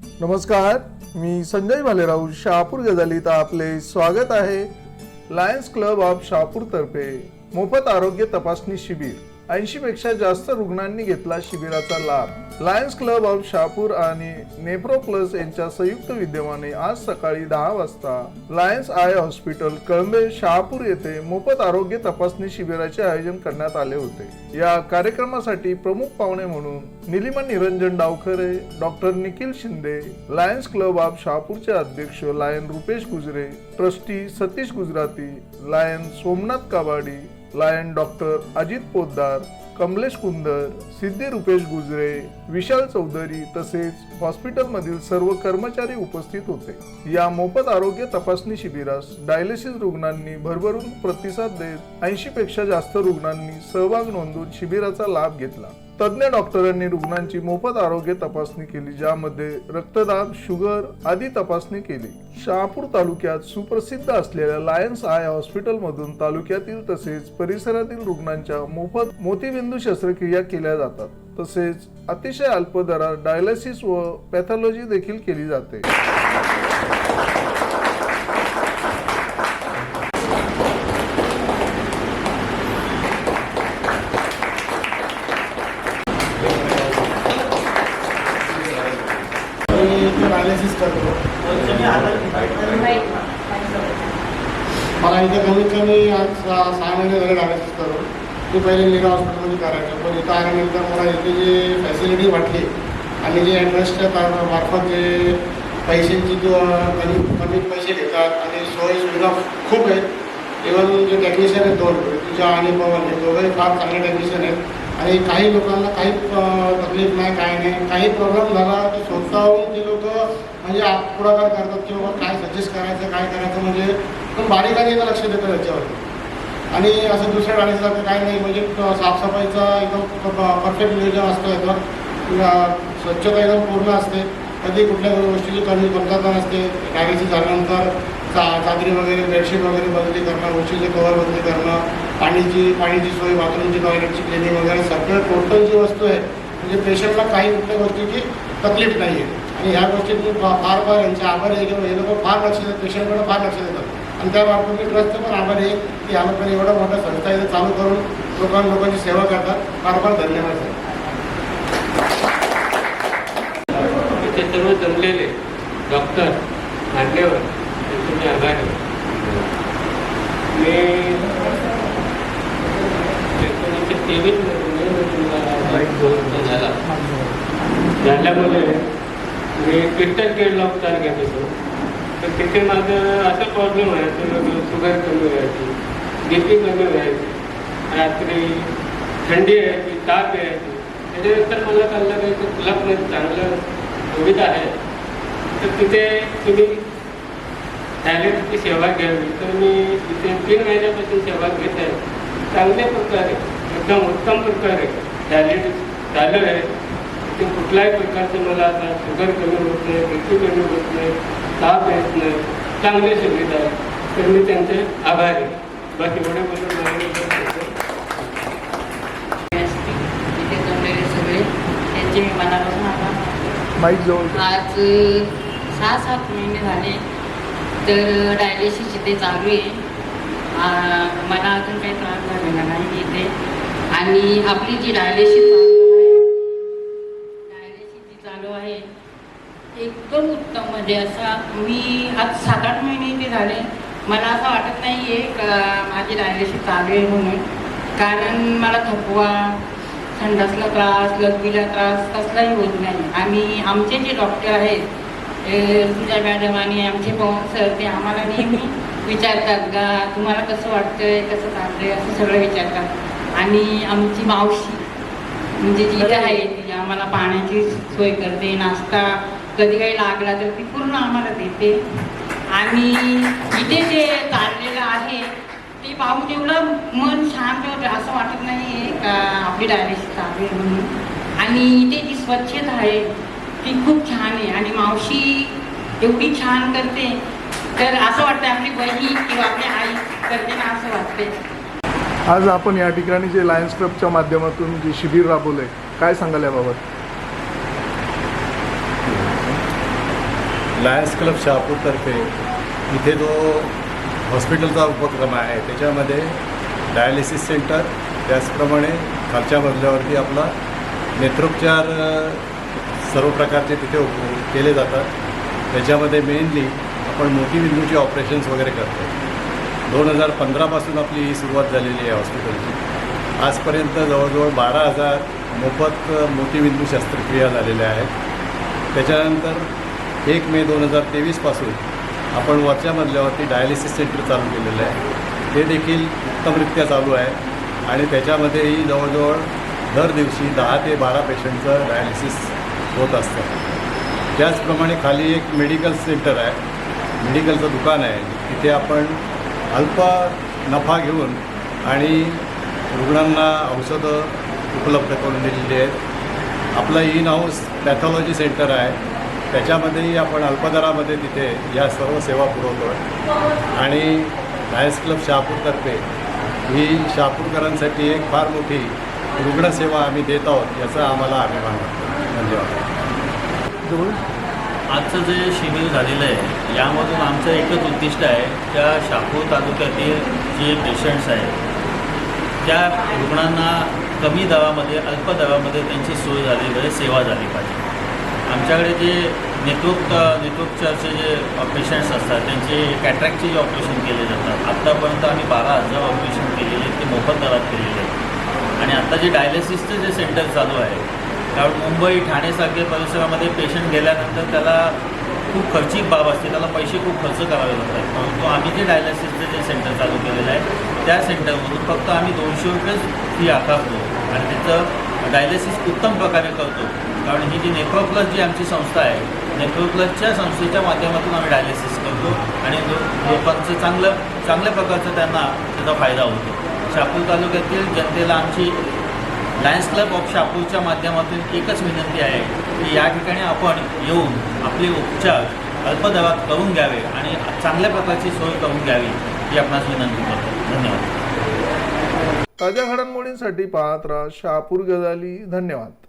नमस्कार मी संजय भालेराव शहापूर गजालीत आपले स्वागत आहे. लायन्स क्लब ऑफ शहापूरतर्फे मोफत आरोग्य तपासणी शिबिर. ऐंशी पेक्षा जास्त रुग्णांनी घेतला शिबिराचा लाभ. लायन्स क्लब ऑफ शहापूर आणि नेप्रो प्लस यांच्या संयुक्त विद्यमाने आज सकाळी दहा वाजता Lions eye hospital Kalambe Shahapur येथे मोफत आरोग्य तपासणी शिबिराचे आयोजन करण्यात आले होते. या कार्यक्रमासाठी प्रमुख पाहुणे म्हणून Nilima Niranjan Davkhare doctor Nikhil Shinde Lions club of शहापूरचे अध्यक्ष lion Rupesh Gujare trustee Satish Gujarati lion Somnath Kabadi lion doctor Ajit Poddar Kamlesh Kundar Siddhi Rupesh Gujare Vishal Chaudhari तसेच हॉस्पिटलमधील सर्व कर्मचारी उपस्थित होते. या मोफत आरोग्य तपासणी शिबिरास डायलिसिस रुग्णांनी भरभरून प्रतिसाद देत ऐंशी पेक्षा जास्त रुग्णांनी सहभाग नोंदवून शिबिराचा लाभ घेतला. तज्ज्ञ डॉक्टरांनी रुग्णांची मोफत आरोग्य तपासणी केली ज्यामध्ये रक्तदाब शुगर आदी तपासणी केली. शहापूर तालुक्यात सुप्रसिद्ध असलेल्या लायन्स आय हॉस्पिटलमधून तालुक्यातील तसेच परिसरातील रुग्णांच्या मोफत मोतीबिंदू शस्त्रक्रिया केल्या जातात. तसेच अतिशय अल्प दरात डायलिसिस व पॅथॉलॉजी देखील केली जाते मी करतो मला इथं कमीत कमी आज सहा सहा महिने झाले डायलिसिस करून. मी पहिले मीरा हॉस्पिटलमध्ये करायचं पण इथं आल्यानंतर मला इथे जे फॅसिलिटी वाटली आणि जे इंटरेस्टच्या मार्फत जे पैशांची जो कमी कमी पैसे घेतात आणि सोयी सुविधा खूप आहेत. इव्हन जे टेक्निशियन आहेत दोन तुझ्या आणि पवन हे दोघंही फार चांगले टेक्निशियन आहेत. आणि काही लोकांना काही तकलीफ नाही काय नाही. काही प्रॉब्लेम झाला तर स्वतःहून ते लोक म्हणजे आप- पुढाकार करतात की बाबा काय सजेस्ट करायचं काय करायचं म्हणजे पण बारीकाने एकदा लक्ष देतात याच्यावरती आणि असं दुसऱ्या गाडीसारखं काय नाही म्हणजे साफसफाईचा एकदम परफेक्ट नियोजन असतं एकदम स्वच्छता एकदम पूर्ण असते. कधी कुठल्या गोष्टीची कमी कमतरता नसते गाडीची झाल्यानंतर चा चादरी वगैरे बेडशीट वगैरे बदली करणं गोष्टीचे कवर बदली करणं पाणीची पाणीची सोय बाथरूमची टॉयलेटची क्लिनिंग वगैरे सगळं टोटल जी वस्तू आहे म्हणजे पेशंटला काही कुठल्या गोष्टीची तकलीफ नाही आहे आणि ह्या गोष्टीत मी फा- फार फार यांचे आभार आहे किंवा हे लोक फार लक्ष देतात पेशंटकडे फार लक्ष देतात. आणि त्या बाबतीत मी ट्रस्टचं पण आभार आहे की ह्या लोकांनी एवढा मोठा संस्था इथं चालू करून लोकां लोकांची सेवा करतात. फार फार धन्यवाद सर. इथे सर्व जमलेले डॉक्टर मान्यवर त्यांचे मी आभार आहे मी एकोणीसशे तेवीसमध्ये मला झाला झाल्यामुळे मी क्रिस्टल केअरला उपचार घेत होतो तर तिथे माझं असं प्रॉब्लेम व्हायचं शुगर कमी व्हायची बी पी कमी व्हायची रात्री थंडी यायची ताप यायची. त्याच्यानंतर मला कळलं की क्लबमध्ये चांगलं सुविधा आहे. तर तिथे तुम्ही डायलेटची सेवा घ्यावी. तर मी तिथे तीन महिन्यापासून सेवा घेत आहे. चांगल्या प्रकारे एकदम उत्तम प्रकारे डायलेट चालू आहे. तिथे कुठल्याही प्रकारचं मला आता शुगर कमी होत नाही बी पी कमी होत नाही ताप येत नाही चांगली सुविधा आहे तर मी त्यांचे आभारी. आहे. बाकी एवढे सगळे त्यांचे मी मनापासून आभार आज सहा सात महिने झाले तर डायलिसिस इथे चालू आहे. मला अजून काही त्रास झालेला नाही इथे. आणि आपली जी डायलिसिस चालू आहे डायलिसिस जी चालू आहे एकदम उत्तम म्हणजे असा मी आज सात आठ महिने इथे झाले. मला असं वाटत नाही आहे का माझी डायलिसिस चालू आहे म्हणून. कारण मला थकवा संडासला त्रास लघवीला त्रास कसलाही होत नाही. आणि आमचे जे डॉक्टर आहेत तुझ्या मॅडम आणि आमचे पवन सर ते आम्हाला नेहमी विचारतात का तुम्हाला कसं वाटतंय? कसं चाललंय? असं सगळं विचारतात. आणि आमची मावशी म्हणजे जी आहे ती आम्हाला पाण्याची सोय करते नाश्ता कधी काही लागला तर ती पूर्ण आम्हाला देते. आणि इथे जे चाललेलं आहे ते पाहून एवढं मन शांत होतं असं वाटत नाही का आपली डायरेक्ट चालू आहे म्हणून. आणि इथे जी स्वच्छता आहे ती खूप छान आहे. आणि मावशी एवढी छान करते. तर असं वाटतं आपली बहीण किंवा आपली आई करते ना असं वाटते आज आपण या ठिकाणी जे लायन्स क्लबच्या माध्यमातून जे शिबिर राबवलंय काय सांगाल याबाबत? लायन्स क्लब शहापूरतर्फे इथे जो हॉस्पिटलचा उपक्रम आहे त्याच्यामध्ये डायलिसिस सेंटर त्याचप्रमाणे खालच्या मजल्यावरती आपला नेत्रोपचार सर्व प्रकारचे तिथे केले जातात. त्याच्यामध्ये मेनली आपण मोतीबिंदूचे ऑपरेशन्स वगैरे करतो. दोन हजार पंधरापासून आपली ही सुरुवात झालेली आहे हॉस्पिटलची. आजपर्यंत जवळजवळ बारा हजार मोफत मोतीबिंदू शस्त्रक्रिया झालेल्या आहेत. त्याच्यानंतर एक मे दोन हजार तेवीसपासून आपण वरच्या मजल्यावरती डायलिसिस सेंटर चालू केलेलं आहे. ते देखील उत्तमरित्या चालू आहे. आणि त्याच्यामध्येही जवळजवळ दर दिवशी दहा ते बारा पेशंटचं डायलिसिस होत असतं. त्याचप्रमाणे खाली एक मेडिकल सेंटर आहे. मेडिकलचं दुकान आहे. तिथे आपण अल्प नफा घेऊन आणि रुग्णांना औषधं उपलब्ध करून दिलेली आहेत. आपलं इन हाऊस पॅथॉलॉजी सेंटर आहे. त्याच्यामध्येही आपण अल्पदरामध्ये तिथे या सर्व सेवा पुरवतो आहे आणि लायन्स क्लब शहापूरतर्फे ही शहापूरकरांसाठी एक फार मोठी रुग्णसेवा आम्ही देत आहोत याचा आम्हाला अभिमान वाटतो. धन्यवाद. आजचं जे शिबिर झालेलं आहे यामधून आमचं एकच उद्दिष्ट आहे त्या शापूर तालुक्यातील जे पेशंट्स आहेत त्या रुग्णांना कमी दरामध्ये अल्प दरामध्ये त्यांची सोय झाली पाहिजे सेवा झाली पाहिजे. आमच्याकडे जे नेतृत्व नेतृत्वचे जे पेशंट्स असतात त्यांचे कॅट्रॅक्टचे जे ऑपरेशन केले जातात आत्तापर्यंत आम्ही बारा हजार ऑपरेशन केलेले आहेत ते मोफत दरात केलेले आहेत. आणि आत्ता जे डायलिसिसचं जे सेंटर चालू आहे कारण मुंबई ठाणेसारख्या परिसरामध्ये पेशंट गेल्यानंतर त्याला खूप खर्चिक बाब असते त्याला पैसे खूप खर्च करावे लागतात. परंतु आम्ही जे डायलिसिसचं जे सेंटर चालू केलेलं आहे त्या सेंटरमधून फक्त आम्ही दोनशे रुपयेच फी आकारतो. आणि त्याचं डायलिसिस उत्तम प्रकारे करतो. कारण ही जी नेफ्रोप्लस जी आमची संस्था आहे नेफ्रोप्लसच्या संस्थेच्या माध्यमातून आम्ही डायलिसिस करतो आणि लोकांचं चांगलं चांगल्या प्रकारचं त्यांना त्याचा फायदा होतो. शापूर तालुक्यातील जनतेला आमची लायन्स क्लब ऑफ शापूरच्या माध्यमातून एकच विनंती आहे की या ठिकाणी आपण येऊन आपले उपचार अल्पदरात करून घ्यावे आणि चांगल्या प्रकारची सोय करून घ्यावी ही आपणास विनंती करतो. धन्यवाद. ताज्या घडामोडींसाठी पाहत राहा शहापूर गजाली. धन्यवाद.